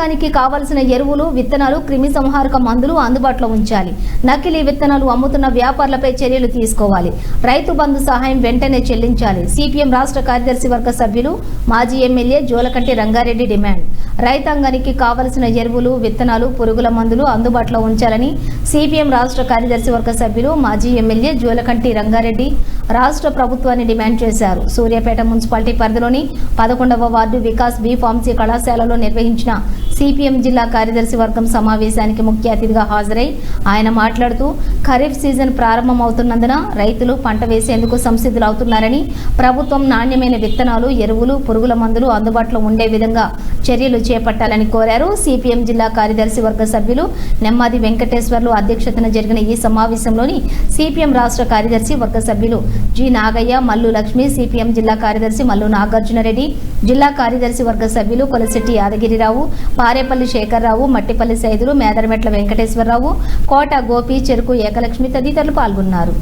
రైతాంగానికి కావలసిన ఎరువులు విత్తనాలు క్రిమి సంహారక మందులు అందుబాటులో ఉంచాలి. నకిలీ విత్తనాలు అమ్ముతున్న వ్యాపారులపై చర్యలు తీసుకోవాలి. రైతు బంధు సహాయం వెంటనే చెల్లించాలి. సిపిఎం రాష్ట్ర కార్యదర్శి వర్గ సభ్యులు మాజీ ఎమ్మెల్యే జోలకంటి రంగారెడ్డి డిమాండ్. రైతాంగానికి కావలసిన ఎరువులు విత్తనాలు పురుగుల మందులు అందుబాటులో ఉంచాలని సిపిఎం రాష్ట్ర కార్యదర్శి వర్గ సభ్యులు మాజీ ఎమ్మెల్యే జోలకంటి రంగారెడ్డి రాష్ట్ర ప్రభుత్వాన్ని డిమాండ్ చేశారు. సూర్యాపేట మున్సిపాలిటీ పరిధిలోని పదకొండవ వార్డు వికాస్ బి ఫార్మసీ కళాశాలలో నిర్వహించిన సిపిఎం జిల్లా కార్యదర్శి వర్గం సమావేశానికి ముఖ్య అతిథిగా హాజరై ఆయన మాట్లాడుతూ ఖరీఫ్ సీజన్ ప్రారంభమవుతున్నందున రైతులు పంట వేసేందుకు సంసిద్ధులవుతున్నారని ప్రభుత్వం నాణ్యమైన విత్తనాలు ఎరువులు పురుగుల మందులు అందుబాటులో ఉండే విధంగా చర్యలు చేపట్టాలని కోరారు. సిపిఎం జిల్లా కార్యదర్శి వర్గ సభ్యులు నెమ్మది వెంకటేశ్వర్లు అధ్యక్షతన జరిగిన ఈ సమావేశంలోని సిపిఎం రాష్ట్ర కార్యదర్శి వర్గ సభ్యులు జి నాగయ్య మల్లు లక్ష్మి సిపిఎం జిల్లా కార్యదర్శి మల్లు నాగార్జునరెడ్డి జిల్లా కార్యదర్శి వర్గ సభ్యులు కొలశెట్టి యాదగిరిరావు పారేపల్లి శేఖర్రావు మట్టిపల్లి సైదులు మేదరమెట్ల వెంకటేశ్వరరావు కోట గోపి చెరుకు ఏకలక్ష్మి తదితరులు పాల్గొన్నారు.